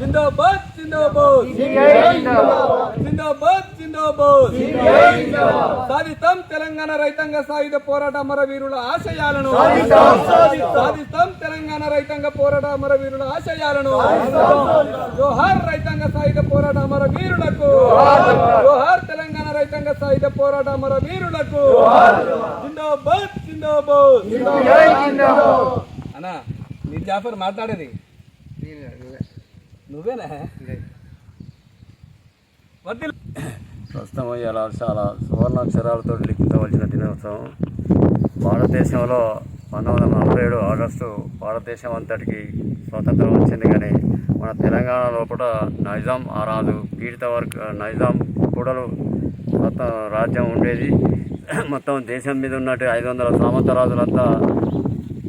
జిందాబాద్ జిందాబాద్ జిందాబాద్ జిందాబాద్ సాధిస్తాం తెలంగాణ రైతాంగ సాయుధ పోరాట అమరవీరుల ఆశయాలను సాధిస్తాం తెలంగాణ రైతాంగ పోరాట అమరవీరుల ఆశయాలను జోహార్ రైతాంగ సాయుధ పోరాట అమరవీరులకు జోహార్ తెలంగాణ రైతాంగ సాయుధ పోరాట అమరవీరులకు జిందాబాద్ జిందాబాద్ అన్నా నీ జాఫర్ మాట్లాడేది నువ్వేనా? ప్రస్తుతం ఇలా చాలా సువర్ణాక్షరాలతో లిఖించవలసిన దినోత్సవం. భారతదేశంలో పంతొమ్మిది వందల నలభై ఏడు ఆగస్టు భారతదేశం అంతటికి స్వాతంత్రం వచ్చింది కానీ మన తెలంగాణ లోపల నైజాం ఆ రాజు పీడిత వర్గ నైజాం కూడలు మొత్తం రాజ్యం ఉండేది. మొత్తం దేశం మీద ఉన్నట్టు ఐదు వందల సామంత రాజులంతా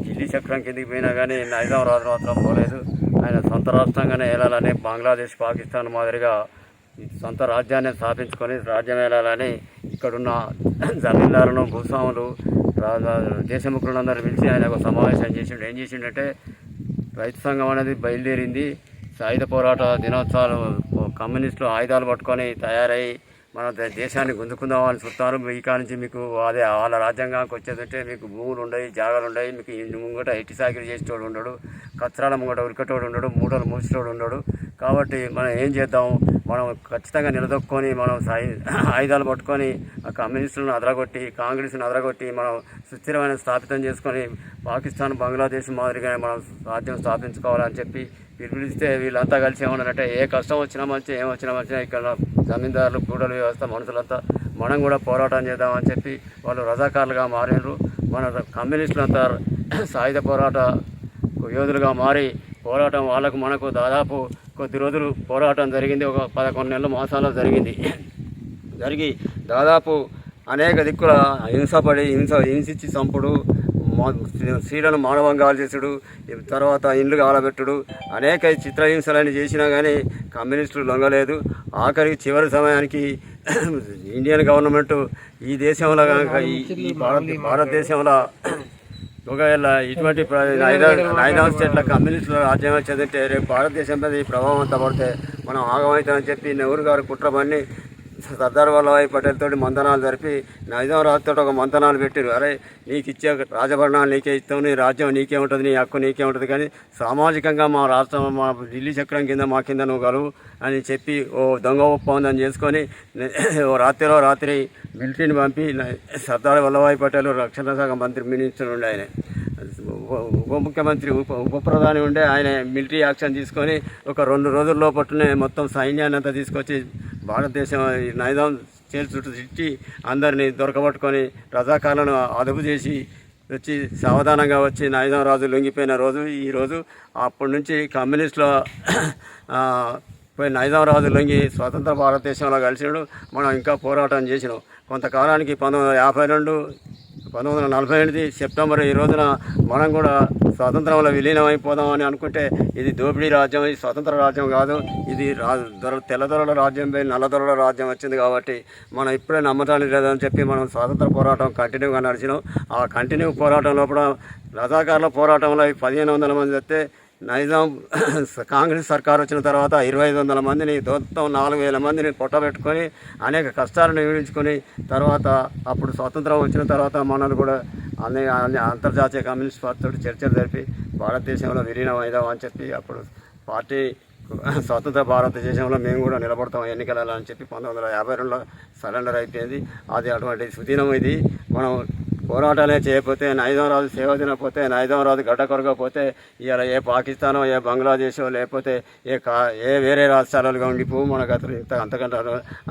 ఢిల్లీ చక్రం కిందికి పోయినా కానీ నైజాం రాజు మాత్రం పోలేదు. ఆయన సొంత రాష్ట్రంగానే వెళ్ళాలని బంగ్లాదేశ్ పాకిస్తాన్ మాదిరిగా సొంత రాజ్యాన్ని స్థాపించుకొని రాజ్యం వెళ్ళాలని ఇక్కడున్న జమీందారులను భూస్వాములు దేశముఖులందరూ పిలిచి ఆయన ఒక సమావేశం చేసిండు. ఏం చేసిండంటే రైతు సంఘం అనేది బయలుదేరింది. సాయుధ పోరాట దినోత్సవాలు కమ్యూనిస్టులు ఆయుధాలు పట్టుకొని తయారై మన దేశాన్ని గుంజుకుందామని చూస్తారు. మీకా నుంచి మీకు అదే వాళ్ళ రాజ్యాంగానికి వచ్చేదంటే మీకు భూములు ఉండయి జాగాలు ఉండయి. మీకు ముంగట ఎట్టి సాగిరి చేసేటోడు ఉండడు. కచ్చరాల ముంగట ఉరికటోడు ఉండడు. మూటలు మూసేటోడు ఉండడు. కాబట్టి మనం ఏం చేద్దాం? మనం ఖచ్చితంగా నిలదొక్కొని మనం సాయి ఆయుధాలు పట్టుకొని ఆ కమ్యూనిస్టులను అదరగొట్టి కాంగ్రెస్ను అదరగొట్టి మనం సుస్థిరమైన స్థాపితం చేసుకొని పాకిస్తాన్ బంగ్లాదేశ్ మాదిరిగానే మనం రాజ్యం స్థాపించుకోవాలని చెప్పి పిలుపునిస్తే వీళ్ళంతా కలిసి ఏమన్నారంటే ఏ కష్టం వచ్చినా మంచి ఏం వచ్చినా మంచిగా ఇక్కడ జమీందారులు కూడల వ్యవస్థ మనుషులంతా మనం కూడా పోరాటం చేద్దామని చెప్పి వాళ్ళు రజాకారులుగా మారినారు మన కమ్యూనిస్టులంతా సాయుధ పోరాట యోధులుగా మారి పోరాటం వాళ్ళకు మనకు దాదాపు కొద్ది రోజులు పోరాటం జరిగింది. ఒక పదకొండు నెలల మాసాలు జరిగింది. జరిగి దాదాపు అనేక దిక్కుల హింసపడి హింస హింసించి చంపుడు స్త్రీలను మానవంగాలు చేసుడు తర్వాత ఇండ్లు కాలబెట్టుడు అనేక చిత్రహింసలని చేసినా కానీ కమ్యూనిస్టులు లొంగలేదు. ఆఖరికి చివరి సమయానికి ఇండియన్ గవర్నమెంట్ ఈ దేశంలో కనుక ఈ- భారతదేశంలో ఒకవేళ ఇటువంటి ప్ర- నైదా- స్టేట్ల కమ్యూనిస్టుల రాజ్యం వచ్చేదంటే రేపు భారతదేశం మీద ఈ ప్రభావం అంతా పడితే మనం ఆగమవుతామని చెప్పి నెహ్రూ గారు కుట్రమని సర్దార్ వల్లభాయ్ పటేల్ తోటి మంతనాలు జరిపి నైజాం తోటి ఒక మంతనాలు పెట్టారు. అరే నీకు ఇచ్చే రాజభరణాలు నీకే ఇస్తావు నీ రాజ్యం నీకే ఉంటుంది నీ హక్కు నీకే ఉంటుంది కానీ సామాజికంగా మా రాష్ట్రం మా ఢిల్లీ చక్రం కింద మా కింద నువ్వు గలవు అని చెప్పి ఓ దొంగ ఒప్పందం చేసుకొని ఓ రాత్రిలో రాత్రి మిలిటరీని పంపి సర్దార్ వల్లభాయ్ పటేల్ రక్షణ శాఖ మంత్రి మినిస్టర్ ఉండే ఆయన. ఉప- ముఖ్యమంత్రి ఉప ఉప ప్రధాని ఉండే ఆయన. మిలిటరీ యాక్షన్ తీసుకొని ఒక రెండు రోజుల్లో పట్టునే మొత్తం సైన్యాన్ని అంతా తీసుకొచ్చి భారతదేశం ఈ నైజాం చేతి చుట్టూ తిట్టి అందరినీ దొరకబట్టుకొని రజాకాలను అదుపు చేసి వచ్చి సావధానంగా వచ్చి నాయుధం రాజు లొంగిపోయిన రోజు ఈ రోజు అప్పటి నుంచి కమ్యూనిస్టుల పోయి నైజాం రాజు లొంగి స్వతంత్ర భారతదేశంలో కలిసినాడు మనం ఇంకా పోరాటం చేసినాం. కొంతకాలానికి పంతొమ్మిది వందల యాభై రెండు పంతొమ్మిది వందల నలభై ఎనిమిది సెప్టెంబర్ ఈ రోజున మనం కూడా స్వాతంత్రంలో విలీనం అయిపోదామని అనుకుంటే ఇది దోపిడీ రాజ్యం ఇది స్వతంత్ర రాజ్యం కాదు. ఇది రా దొర తెల్లదొరల రాజ్యం పోయి నల్లదొరల రాజ్యం వచ్చింది కాబట్టి మనం ఇప్పుడే నమ్మటానికి లేదని చెప్పి మనం స్వాతంత్ర పోరాటం కంటిన్యూగా నడిచినాం. ఆ కంటిన్యూ పోరాటం లోపల రజాకారుల పోరాటంలో పదిహేను వందల మంది వస్తే నైజాం కాంగ్రెస్ సర్కార్ వచ్చిన తర్వాత ఇరవై ఐదు వందల మందిని మొత్తం నాలుగు వేల మందిని కొట్టబెట్టుకొని అనేక కష్టాలను విడించుకొని తర్వాత అప్పుడు స్వాతంత్రం వచ్చిన తర్వాత మనల్ని కూడా అన్ని అన్ని అంతర్జాతీయ కమ్యూనిస్ట్ పార్టీతో చర్చలు జరిపి భారతదేశంలో విలీనం అయిదాం అని చెప్పి అప్పుడు పార్టీ స్వతంత్ర భారతదేశంలో మేము కూడా నిలబడతాం ఎన్నికలలో అని చెప్పి పంతొమ్మిది వందల యాభై రెండులో సరెండర్ అయిపోయింది. అది అటువంటి సుదీనం ఇది. మనం పోరాటాలే చేయకపోతే నైజాం రాజు సేవ తినకపోతే నైజాం రాజు గడ్డ కొరగకపోతే ఇలా ఏ పాకిస్తానో ఏ బంగ్లాదేశో లేకపోతే ఏ కా ఏ వేరే రాష్ట్రాలలో ఉండిపో మనకు అతను ఇంత అంతకంటే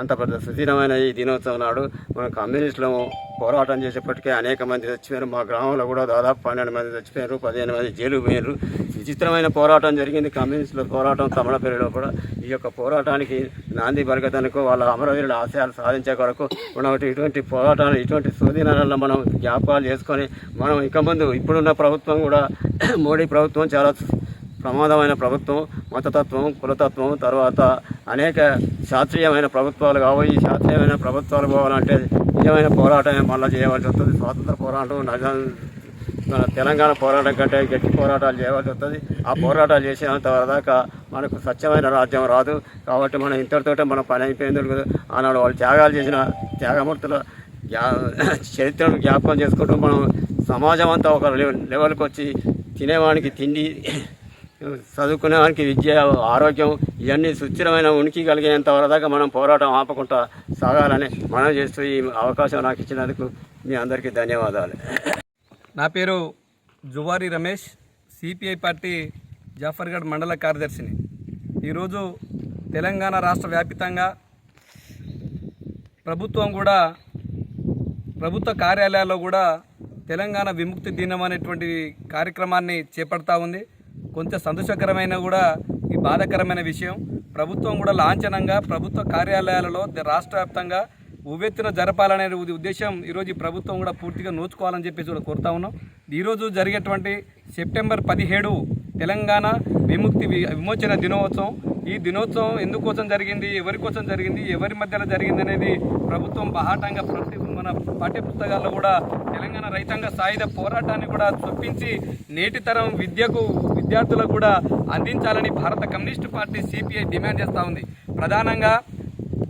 అంత పెద్ద సుదీనమైన ఈ దినోత్సవం నాడు మన కమ్యూనిస్టులము పోరాటం చేసేప్పటికే అనేక మంది చచ్చిపోయారు. మా గ్రామంలో కూడా దాదాపు పన్నెండు మంది చచ్చిపోయారు పదిహేను మంది జైలు పోయారు. విచిత్రమైన పోరాటం జరిగింది. కమ్యూనిస్టుల పోరాటం తమిళపల్లిలో కూడా. ఈ యొక్క పోరాటానికి నాంది బరగదనుకో వాళ్ళ అమరవీరుల ఆశయాలు సాధించే కొరకు మనం ఇటువంటి పోరాటాలు ఇటువంటి సుదీనాలలో మనం జ్ఞాపకాలు చేసుకొని మనం ఇక ముందు ఇప్పుడున్న ప్రభుత్వం కూడా మోడీ ప్రభుత్వం చాలా ప్రమాదమైన ప్రభుత్వం మతతత్వం కులతత్వం తర్వాత అనేక శాస్త్రీయమైన ప్రభుత్వాలు కావు. ఈ శాస్త్రీయమైన ప్రభుత్వాలు పోవాలంటే నిజమైన పోరాటమే మళ్ళీ చేయవలసి వస్తుంది? స్వాతంత్ర పోరాటం మన తెలంగాణ పోరాటం కంటే గట్టి పోరాటాలు చేయవలసి వస్తుంది. ఆ పోరాటాలు చేసేంత దాకా మనకు స్వచ్ఛమైన రాజ్యం రాదు. కాబట్టి మనం ఇంతటితోటే మన పని అయిపోయింది కదా ఆనాడు వాళ్ళు త్యాగాలు చేసిన త్యాగమూర్తుల జ్ఞా- చరిత్రను జ్ఞాపకం చేసుకుంటూ మనం సమాజం అంతా ఒక లెవెల్కి వచ్చి తినేవానికి తిండి చదువుకునేవానికి విద్య ఆరోగ్యం ఇవన్నీ సుస్థిరమైన ఉనికి కలిగేంత వరదాకా మనం పోరాటం ఆపకుండా సాగాలని మనం చేస్తూ ఈ అవకాశం నాకు ఇచ్చినందుకు మీ అందరికీ ధన్యవాదాలు. నా పేరు జువారి రమేష్ సిపిఐ పార్టీ జాఫర్గఢ్ మండల కార్యదర్శిని. ఈరోజు తెలంగాణ రాష్ట్ర వ్యాపితంగా ప్రభుత్వం కూడా ప్రభుత్వ కార్యాలయాల్లో కూడా తెలంగాణ విముక్తి దినం అనేటువంటి కార్యక్రమాన్ని చేపడతా ఉంది. కొంచెం సంతోషకరమైన కూడా ఈ బాధాకరమైన విషయం. ప్రభుత్వం కూడా లాంఛనంగా ప్రభుత్వ కార్యాలయాలలో రాష్ట్ర వ్యాప్తంగా ఉవ్వెత్తున జరపాలనే ఉద్దేశం ఈరోజు ప్రభుత్వం కూడా పూర్తిగా నోచుకోవాలని చెప్పేసి కూడా కోరుతా ఉన్నాం. ఈరోజు జరిగేటువంటి సెప్టెంబర్ పదిహేడు తెలంగాణ విముక్తి విమోచన దినోత్సవం. ఈ దినోత్సవం ఎందుకోసం జరిగింది? ఎవరి కోసం జరిగింది? ఎవరి మధ్యలో జరిగింది అనేది ప్రభుత్వం బహాటంగా ప్రతి మన పాఠ్య పుస్తకాల్లో కూడా తెలంగాణ రైతాంగ సాయుధ పోరాటాన్ని కూడా చొప్పించి నేటి తరం విద్యకు విద్యార్థులకు కూడా అందించాలని భారత కమ్యూనిస్టు పార్టీ సిపిఐ డిమాండ్ చేస్తూ ఉంది. ప్రధానంగా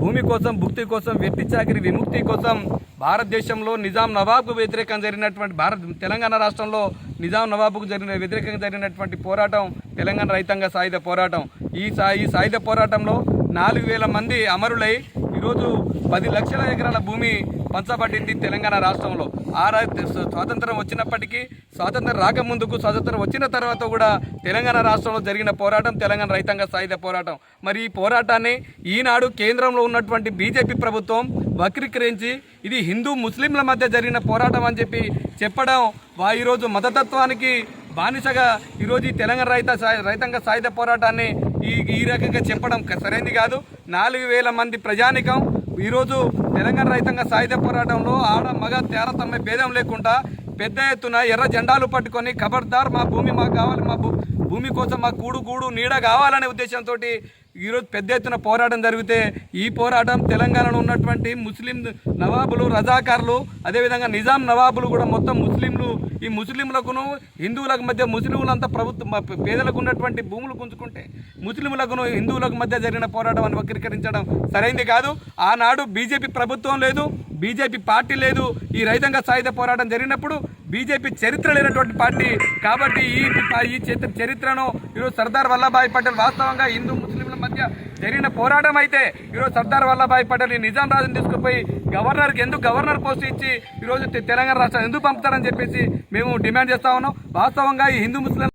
భూమి కోసం భుక్తి కోసం వ్యక్తి చాకరి విముక్తి కోసం భారతదేశంలో నిజాం నవాబ్కు వ్యతిరేకంగా జరిగినటువంటి భారత్ తెలంగాణ రాష్ట్రంలో నిజాం నవాబుకు జరిగిన వ్యతిరేకంగా జరిగినటువంటి పోరాటం తెలంగాణ రైతాంగ సాయుధ పోరాటం. ఈ సా ఈ సాయుధ పోరాటంలో నాలుగు వేల మంది అమరులై ఈరోజు పది లక్షల ఎకరాల భూమి పంచబడింది తెలంగాణ రాష్ట్రంలో. ఆ స్వాతంత్రం వచ్చినప్పటికీ స్వాతంత్రం రాకముందుకు స్వాతంత్రం వచ్చిన తర్వాత కూడా తెలంగాణ రాష్ట్రంలో జరిగిన పోరాటం తెలంగాణ రైతాంగ సాయుధ పోరాటం. మరి ఈ పోరాటాన్ని ఈనాడు కేంద్రంలో ఉన్నటువంటి బీజేపీ ప్రభుత్వం వక్రీకరించి ఇది హిందూ ముస్లింల మధ్య జరిగిన పోరాటం అని చెప్పి చెప్పడం వా ఈరోజు మతతత్వానికి బానిసగా ఈరోజు ఈ తెలంగాణ రైత రైతాంగ సాయుధ పోరాటాన్ని ఈ ఈ రకంగా చెప్పడం సరైంది సరైనది కాదు. నాలుగు వేల మంది ప్రజానికం ఈరోజు తెలంగాణ రైతాంగ సాయుధ పోరాటంలో ఆడ మగ తేరతమ్మ భేదం లేకుండా పెద్ద ఎత్తున ఎర్ర జెండాలు పట్టుకొని ఖబర్దార్ మా భూమి మాకు కావాలి మా భూ- భూమి కోసం మా కూడు గూడు నీడ కావాలనే ఉద్దేశంతో ఈరోజు పెద్ద ఎత్తున పోరాటం జరిగితే ఈ పోరాటం తెలంగాణలో ఉన్నటువంటి ముస్లిం నవాబులు రజాకారులు అదేవిధంగా నిజాం నవాబులు కూడా మొత్తం ముస్లింలు. ఈ ముస్లింలకును హిందువులకు మధ్య ముస్లింలంతా ప్రభుత్వం పేదలకు ఉన్నటువంటి భూములు పుంజుకుంటే ముస్లింలకును హిందువులకు మధ్య జరిగిన పోరాటం అని వక్రీకరించడం సరైంది కాదు. ఆనాడు బీజేపీ ప్రభుత్వం లేదు బీజేపీ పార్టీ లేదు. ఈ రైతాంగ సాయుధ పోరాటం జరిగినప్పుడు బీజేపీ చరిత్ర లేనటువంటి పార్టీ. కాబట్టి ఈ ఈ చరిత్రను ఈరోజు సర్దార్ వల్లభాయ్ పటేల్ వాస్తవంగా హిందూ మధ్య జరిగిన పోరాటం అయితే ఈరోజు సర్దార్ వల్లభాయ్ పటేల్ నిజాం రాజుని తీసుకుపోయి గవర్నర్కి ఎందుకు గవర్నర్ పోస్ట్ ఇచ్చి ఈరోజు తెలంగాణ రాష్ట్రం ఎందుకు పంపుతారని చెప్పేసి మేము డిమాండ్ చేస్తా ఉన్నాం. వాస్తవంగా ఈ హిందూ ముస్లిం